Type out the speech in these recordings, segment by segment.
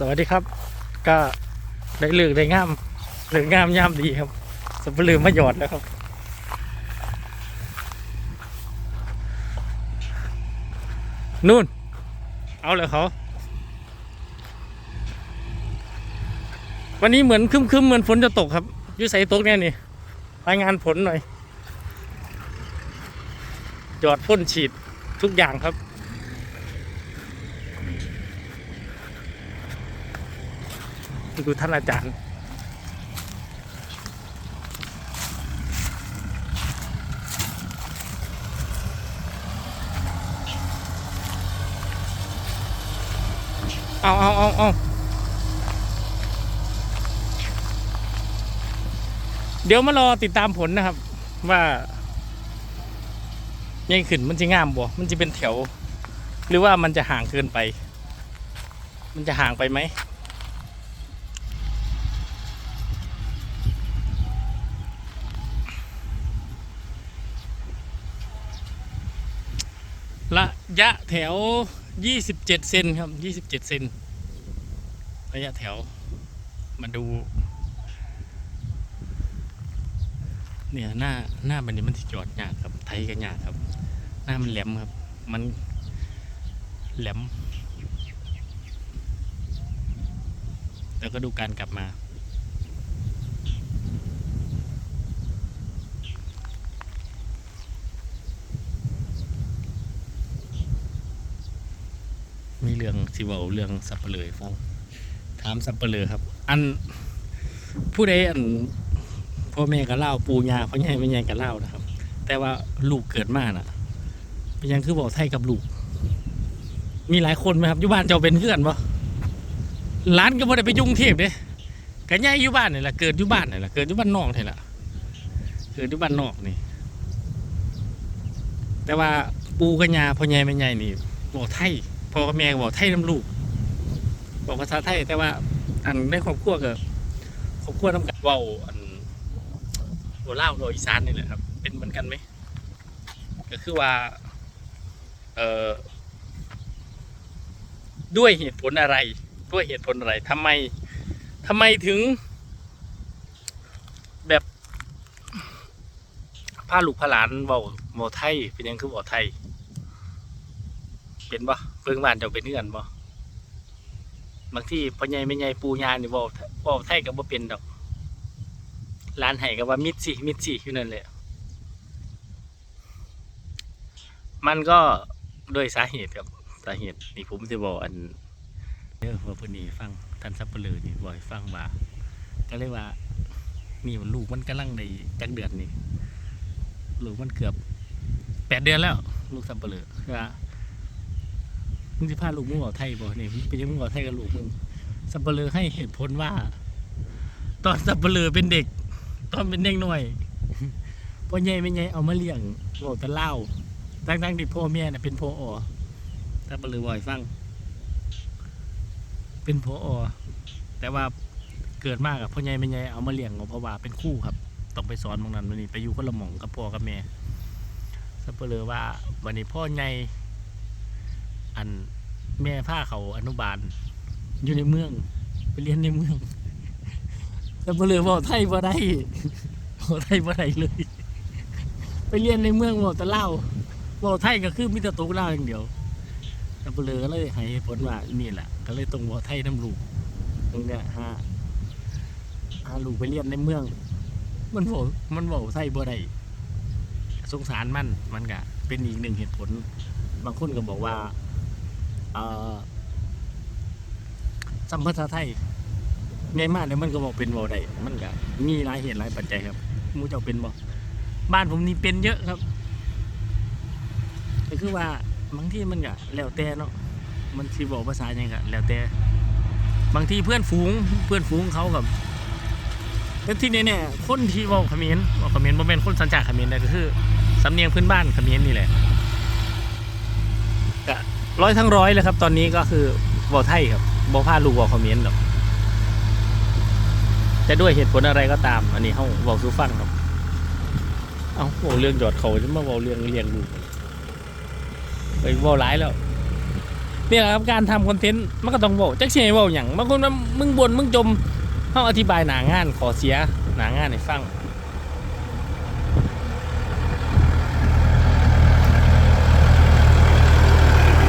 สวัสดีครับ ก็ได้เลือกได้งามเลือกงามย่ามดีครับสับปะลือมาหยอดแล้วครับนู่น เอาเลยเขา วันนี้เหมือนครึมเหมือนฝนจะตกครับยุใส่ตกแน่นี่รายงานผลหน่อยหยอดพ่นฉีดทุกอย่างครับ ดูท่านอาจารย์ เอาเอาเอาเอาเดี๋ยวมารอติดตามผลนะครับ ว่ายังขึ้นมันจะงามบ่ มันจะเป็นแถว หรือว่ามันจะห่างเกินไป มันจะห่างไปไหม ระยะแถว 27 เซนครับ 27 เซนระยะแถว มาดู เนี่ยหน้าหน้ามันนี่มันจอดยากครับ ไทยกันยากครับ หน้ามันแหลมครับ มันแหลม แล้วก็ดูการกลับมา รื่องสิเว้าเรื่องสับเปลือให้ฟังถามสับเปลือครับ อันผู้ใดอันพ่อแม่ก็เล่าปูยาพ่อใหญ่ไม่ใหญ่ก็เล่านะครับ แต่ว่าลูกเกิดมาน่ะเป็นยังคือบอกไทยกับลูก มีหลายคนไหมครับอยู่บ้านเจ้าเป็นเพื่อนปะร้านก็บ่ได้ไปยุ่งเทพเด้ก็ย่ายอยู่บ้านนี่แหละเกิดอยู่บ้านนี่แหละเกิดอยู่บ้านนอกนี่แหละเกิดอยู่บ้านนอกนี่ แต่ว่าปูกับยาพ่อใหญ่แม่ใหญ่นี่บอกไทย พ่อกับแม่ก็บอกไทยน้ำลูก บอกภาษาไทยแต่ว่า อันในครอบครัวก็ครอบครัวน้ำกันเว้าอันหัวเล่าวโดยอีสานนี่แหละครับ เป็นเหมือนกันไหมก็คือว่า เอ่อด้วยเหตุผลอะไร ด้วยเหตุผลอะไรทำไมทำไมถึง แบบพาลูกพาหลานเว้าเว้าไทย เป็นยังคือเว้าไทย เป็นปะเพิ่งบ้านเจ้าเป็นเพื่อนปะบางที่พ่อใหญ่แม่ใหญ่ปู่ย่านี่เว้าเว้าไทยก็บ่เป็นดอกร้านไห้ก็ว่ามิดสิมิดสิอยู่นั่นแหละมันก็โดวยสาเหตุครับสาเหตุนี่ผมจะบอกอันเด้อว่าพิ่นนี่ฟังท่านซับเปลือนี่บอกให้ฟังว่าก็เลยว่านี่มันลูกมันกำลังในจักเดือนนี่ลูกมันเกือบแปดเดือนแล้ว ลูกซับเปลือว่ามึ งจะพาลูกมึงออกไทยบ่เนี่ยเป็นยังมึงออกไทยกับลูกมึงสับเปลือให้เหตุผลว่า ตอนสับเปลือเป็นเด็ก ตอนเป็นเด็กหน่อยพ่อใหญ่ไม่ใหญ่เอามาเลี้ยงบอกแต่เล่าตั้งๆที่พ่อแม่น่ะเป็นพ่ออสับเปลือบ่อยฟัง เป็นพ่ออแต่ว่าเกิดมากกับพ่อใหญ่ไม่ใหญ่เอามาเลี้ยงเพราะว่าเป็นคู่ครับต้องไปสอนบางนั้นวันนี้ไปอยู่คนละหม่องกับพ่อกับแม่สับเปลือว่าวันนี้พ่อใหญ่ อันแม่ผ้าเขาอนุบาล อยู่ในเมือง ไปเรียนในเมือง แต่บ่เลยบอกไทยบ่ได้บอกไทยบ่ได้เลย ไปเรียนในเมืองบอกแต่เล่าบอกไทยก็คือมิตรตุกเล่าอย่างเดียวแต่บ่เลยก็เลยให้เหตุผลว่านี่แหละ ก็เลยตรงบอกไทยน้ำลูกตรงเนี้ยฮะหาลูกไปเรียนในเมือง มันบอกมันบอกไทยบ่ได้สงสารมันมันก็เป็นอีกหนึ่งเหตุผล บางคนก็บอกว่า สัมภาษาไทยไงมากเนี่ยมันก็บอกเป็นบ่ได้มันก็มีหลายเหตุหลายปัจจัยครับมูเจ้าเป็นบ่บ้านผมนี่เป็นเยอะครับก็คือว่าบางที่มันก็แล้วแต่เนาะมันที่บอกภาษาอย่างก็แล้วแต่บางที่เพื่อนฝูงเพื่อนฝูงเขากับแต่ที่นี่เนี่ยคนที่ว่าเขมรเว่าเขมรบ่แม่นคนสัญชาติเขมรแต่ก็คือสำเนียงพื้นบ้านเขมรนี่แหละ ร้อยทั้งร้อยเลยครับ ตอนนี้ก็คือเวไทยครับบอพาลูกเวคอมเมนต์หรอกแต่ด้วยเหตุผลอะไรก็ตาม อันนี้เขาเวอซูฟังครับเอาเวาเรื่องหยอดเขาจะมาเวาเรื่องเลี้ยงลูกไปเวาร้ายแล้วนี่แหละครับการทำคอนเทนต์มันก็ต้องบอกจักเสียบอกอย่างบางคนมึงบ่นมึงจมเขาอธิบายหนางานขอเสียหนางานให้ฟัง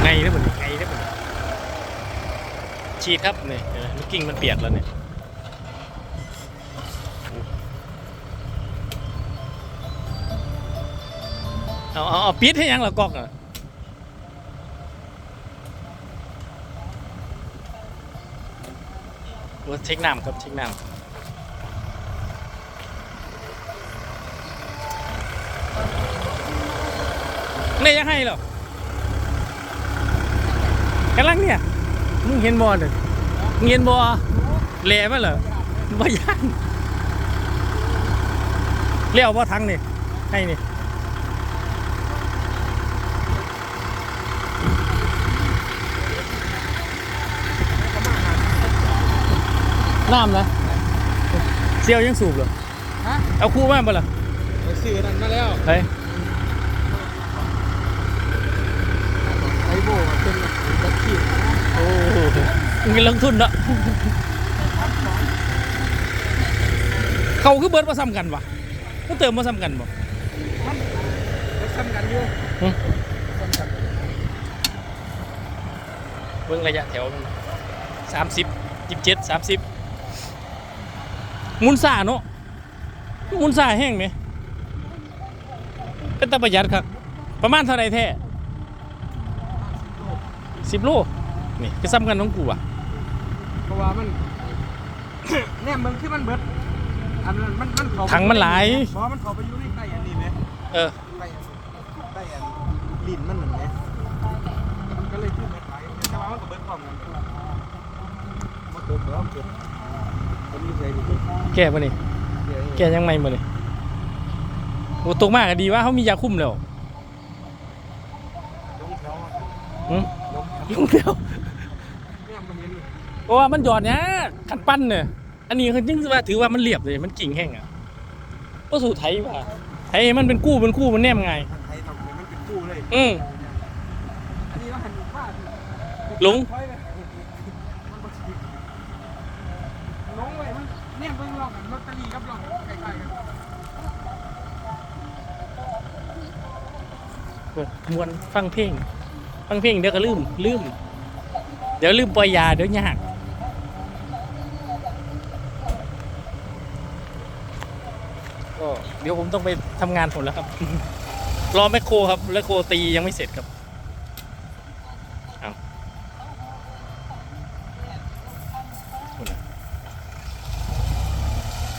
ไงได้บ่เนี่ยไงได้บ่เนี่ย ฉีดครับเนี่ยลูกกิ้งมันเปียกแล้วเนี่ยเอาเอาเอาปิดให้ยังเหรอกอกอะว่าเช็คน้ำครับเช็คน้ำเนี่ยยังให้หรอกำลังเนี่ย มึงเห็นบอลเลยมึงเห็นบอลแหล่มาเหรอบ่ยันเลี้ยวบ่ทังนี่ให้นี่น้ำนะเซียวยังสูบเหรอฮะเอาคู่มาบ่ล่ะไปซื้อนั่นมาแล้วเฮ้ย ไอ โบมันเป็นบัตรขีดโอ้โหมึงลงทุนเนาะเขาคือเบิร์ดมาซ้ำกันวะก็เติมมาซ้ำกันบ่มันซ้ำกันอยู่หึซ้ำกันเบิ่งระยะแถวมันสามสิบยี่สิบเจ็ดสามสิบมุนซ่าเนาะมุนซ่าแห้งไหมเป็นตะประหยัดครับ ประมาณเท่าไรแท้ สิบโลนี่คือซ้ำกันของกูอะเพราะว่ามัน เนี่ยมันคือมันเบิดอันนั้นมันมันเขาถังมันหลาย เพราะมันเขาไปอยู่ในใต้อันนี้ไหมเออ ใต้อันใต้อันลิ้นมันเหมือนไหมมันก็เลยคือเบิดหลายแต่ว่ามันก็เบิดพร้อมกันมันเบิดแล้วเบิดมันมีใจดีแก่ปะนี่เดี๋ยวแก่ยังไม่มาเลยโอ้ตกมากก็ดีว่าเขามียาคุมแล้วลงแถวหืมลงแถว ยุ่งเดียวเนี่ยมันเห็นเพราะว่ามันหยอดเนี่ยขันปั้นเนี่ยอันนี้คือจริงๆว่าถือว่ามันเรียบเลยมันกิ่งแห้งอะก็สู่ไทยว่าไทยมันเป็นกู้เป็นกู้มันแนมไงทางไทยทำมันเป็นกู้เลยอืมอันนี้เราหันว่าหลงถอยไปมันบ่สิหลงเว้ยมันเนี่ยเบิ่งลองกันลอตเตอรี่กับลองคล้ายๆกันมวนฟังเพลง ฟังเพลงเดี๋ยวก็ลืมลืม เดี๋ยวลืมปล่อยยาเดี๋ยวยากก็เดี๋ยวผมต้องไปทำงานผมแล้วครับ รอแมคโครครับแมคโครตียังไม่เสร็จครับเอานู่นะ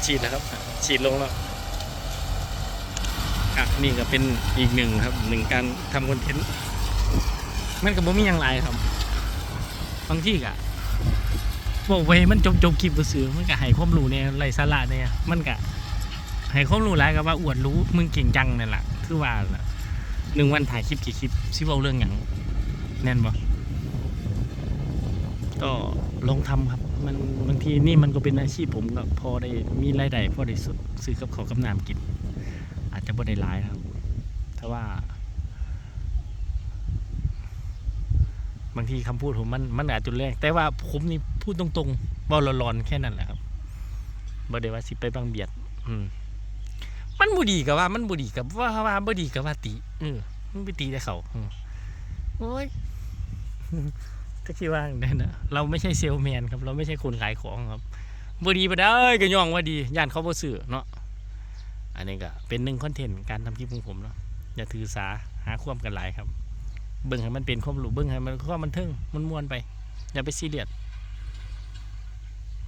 ฉีดแล้วครับ ฉีดลงแล้วอะนี่ก็เป็นอีกหนึ่งครับหนึ่งการทำคอนเทนต์ มันก็บ่มีอย่างไรครับ บางที่ก็บอกไว้มันจบจบคลิปซื้อมันก็ให้ความรู้เนี่ยไรสาระเนี่ยมันก็ให้ความรู้หลายกับว่าอวดรู้มึงเก่งจังนั่นแหละคือว่าหนึ่งวันถ่ายคลิปกี่คลิปซิเวาเรื่องอย่างแน่นบ่ก็ลองทำครับ มันบางทีนี่มันก็เป็นอาชีพผมก็พอได้มีรายได้พอได้ซื้อกับเขากับน้ำกิน อาจจะบ่ได้ร้ายนะครับแต่ว่า บางทีคำพูดผมมันมันอาจจุดแรก แต่ว่าผมนี่พูดตรงๆเบาร้อนๆแค่นั้นแหละครับบ่ได้ว่าสิไปบังเบียด อืม มันบ่ดีกับว่า มันบ่ดีกับว่าว่าบ่ดีกับว่าติเออมันไปตีแต่เขาอืมโอ้ยจะคิดว่าได้นะเราไม่ใช่เซลส์แมนครับ เราไม่ใช่คนขายของครับบ่ดีบ่ได้เอ้ยก็ย่องว่าดีย่านเขาบ่ซื้อเนาะอันนี้ก็เป็นหนึ่งคอนเทนต์การทำคลิปของผมเนาะอย่าถือสาหาความกันหลายครับ เบิ่งให้มันเป็นความรู้เบิ่งให้มันความมันเทิงมันมวนไป อย่าไปซีเรียส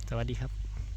สวัสดีครับ